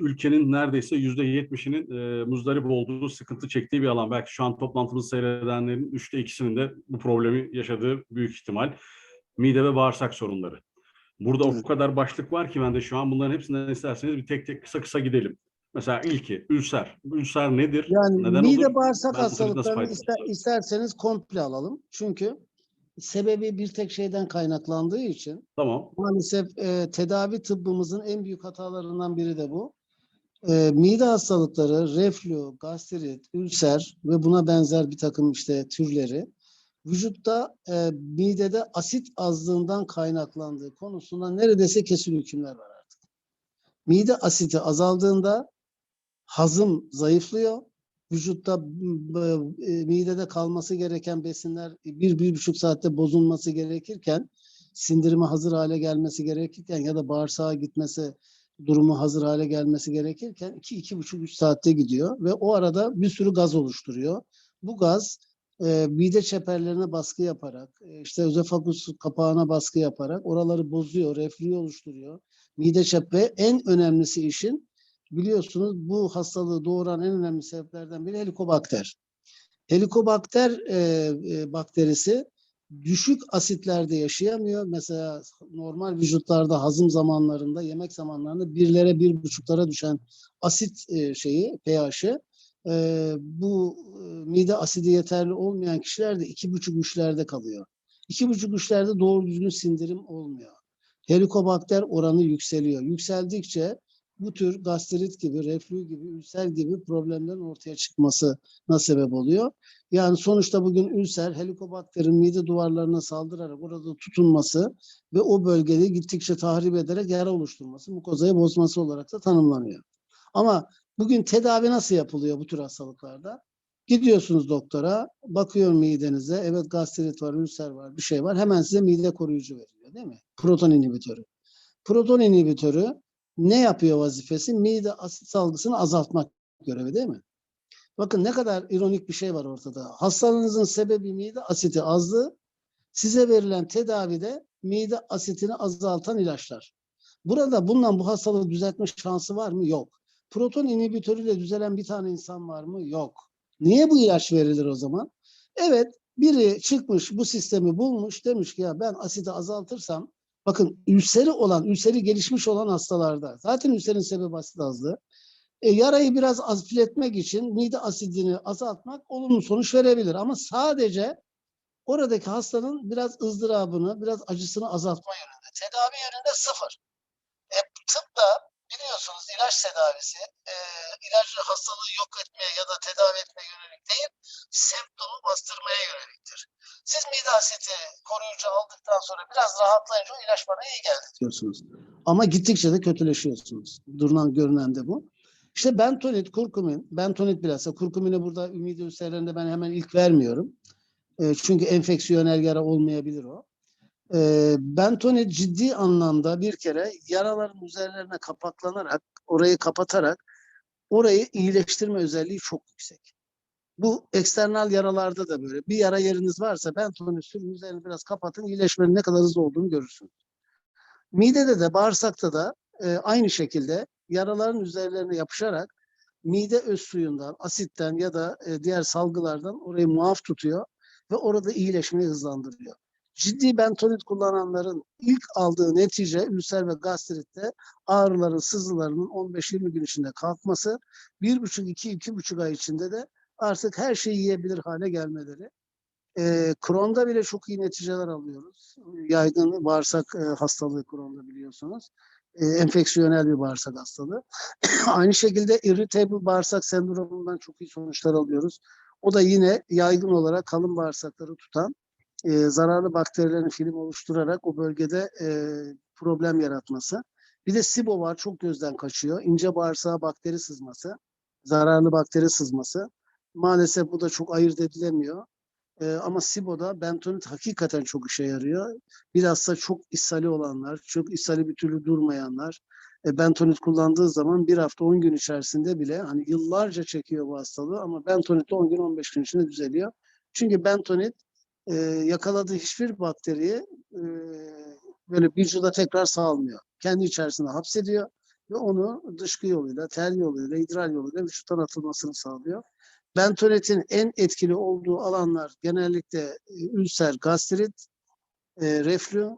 ülkenin neredeyse yüzde yetmişinin e, muzdarip olduğu, sıkıntı çektiği bir alan. Belki şu an toplantımızı seyredenlerin üçte ikisinin de bu problemi yaşadığı büyük ihtimal. Mide ve bağırsak sorunları. Burada o kadar başlık var ki ben de şu an bunların hepsinden isterseniz bir tek tek kısa kısa gidelim. Mesela ilki ülser. Ülser nedir? Yani Neden mide olur? bağırsak Ben hastalıklarını ister, isterseniz komple alalım. Çünkü sebebi bir tek şeyden kaynaklandığı için Tamam. maalesef e, tedavi tıbbımızın en büyük hatalarından biri de bu. E, mide hastalıkları, reflü, gastrit, ülser ve buna benzer bir takım işte türleri vücutta e, midede asit azlığından kaynaklandığı konusunda neredeyse kesin hükümler var artık. Mide asiti azaldığında hazım zayıflıyor. Vücutta m, e, midede kalması gereken besinler bir, bir buçuk saatte bozulması gerekirken sindirime hazır hale gelmesi gerekirken ya da bağırsağa gitmesi durumu hazır hale gelmesi gerekirken iki, iki buçuk, üç saatte gidiyor ve o arada bir sürü gaz oluşturuyor. Bu gaz e, mide çeperlerine baskı yaparak, e, işte özofagus kapağına baskı yaparak oraları bozuyor, reflü oluşturuyor. Mide çepe en önemlisi işin biliyorsunuz bu hastalığı doğuran en önemli sebeplerden biri helikobakter. Helikobakter e, e, bakterisi düşük asitlerde yaşayamıyor. Mesela normal vücutlarda hazım zamanlarında, yemek zamanlarında birlere, bir buçuklara düşen asit e, şeyi, pH'i e, bu e, mide asidi yeterli olmayan kişiler de iki buçuk üçlerde kalıyor. İki buçuk üçlerde doğru düzgün sindirim olmuyor. Helikobakter oranı yükseliyor. Yükseldikçe bu tür gastrit gibi, reflü gibi, ülser gibi problemlerin ortaya çıkmasına sebep oluyor. Yani sonuçta bugün ülser helikobakterin mide duvarlarına saldırarak orada tutunması ve o bölgede gittikçe tahrip ederek yara oluşturması, mukozayı bozması olarak da tanımlanıyor. Ama bugün tedavi nasıl yapılıyor bu tür hastalıklarda? Gidiyorsunuz doktora, bakıyor midenize, evet gastrit var, ülser var, bir şey var. Hemen size mide koruyucu veriliyor değil mi? Proton inhibitörü. Proton inhibitörü ne yapıyor vazifesi? Mide asit salgısını azaltmak görevi değil mi? Bakın ne kadar ironik bir şey var ortada. Hastalığınızın sebebi mide asiti azlığı. Size verilen tedavide mide asitini azaltan ilaçlar. Burada bundan bu hastalığı düzeltme şansı var mı? Yok. Proton inhibitörüyle düzelen bir tane insan var mı? Yok. Niye bu ilaç verilir o zaman? Evet, biri çıkmış bu sistemi bulmuş demiş ki ya ben asidi azaltırsam bakın ülseri olan, ülseri gelişmiş olan hastalarda zaten ülserin sebebi asit azlığı. E, yarayı biraz hafifletmek için mide asidini azaltmak olumlu sonuç verebilir. Ama sadece oradaki hastanın biraz ızdırabını, biraz acısını azaltma yönünde. Tedavi yönünde sıfır. E, tıpta biliyorsunuz ilaç tedavisi e, ilacı hastalığı yok etmeye biraz rahatlayınca o ilaç bana iyi geldi diyorsunuz. Ama gittikçe de kötüleşiyorsunuz. Durulan görünen de bu. İşte bentonit, kurkumin, bentonit bilhassa kurkumini burada ümidi ülserlerinde ben hemen ilk vermiyorum. E, çünkü enfeksiyonel yara olmayabilir o. E, bentonit ciddi anlamda bir kere yaraların üzerlerine kapaklanarak, orayı kapatarak orayı iyileştirme özelliği çok yüksek. Bu eksternal yaralarda da böyle. Bir yara yeriniz varsa bentonit sürün üzerine biraz kapatın, iyileşmenin ne kadar hızlı olduğunu görürsünüz. Midede de bağırsakta da e, aynı şekilde yaraların üzerlerine yapışarak mide öz suyundan, asitten ya da e, diğer salgılardan orayı muaf tutuyor ve orada iyileşmeyi hızlandırıyor. Ciddi bentonit kullananların ilk aldığı netice ülser ve gastritte ağrıların, sızılarının 15-20 gün içinde kalkması, 1,5-2-2,5 ay içinde de artık her şeyi yiyebilir hale gelmeleri. E, Crohn'da bile çok iyi neticeler alıyoruz. Yaygın bağırsak e, hastalığı Crohn'da biliyorsunuz e, enfeksiyonel bir bağırsak hastalığı. Aynı şekilde irritable bağırsak sendromundan çok iyi sonuçlar alıyoruz. O da yine yaygın olarak kalın bağırsakları tutan e, zararlı bakterilerin film oluşturarak o bölgede e, problem yaratması. Bir de SIBO var çok gözden kaçıyor. İnce bağırsağa bakteri sızması, zararlı bakteri sızması. Maalesef bu da çok ayırt edilemiyor. E, ama SIBO'da bentonit hakikaten çok işe yarıyor. Bilhassa çok ishali olanlar, çok ishali bir türlü durmayanlar, e, bentonit kullandığı zaman bir hafta 10 gün içerisinde bile hani yıllarca çekiyor bu hastalığı ama bentonit 10 gün 15 gün içinde düzeliyor. Çünkü bentonit e, yakaladığı hiçbir bakteriyi e, böyle vücuda tekrar salmıyor. Kendi içerisinde hapsediyor ve onu dışkı yoluyla, ter yoluyla, idrar yoluyla vücuttan atılmasını sağlıyor. Bentonit'in en etkili olduğu alanlar genellikle e, ülser, gastrit, e, reflü,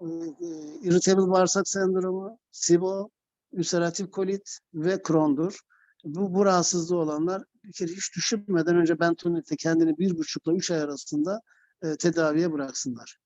e, e, irritable bağırsak sendromu, SIBO, ülseratif kolit ve Crohn'dur. Bu, bu rahatsızlığı olanlar bir kere hiç düşünmeden önce bentonit'te kendini bir buçukla üç ay arasında e, tedaviye bıraksınlar.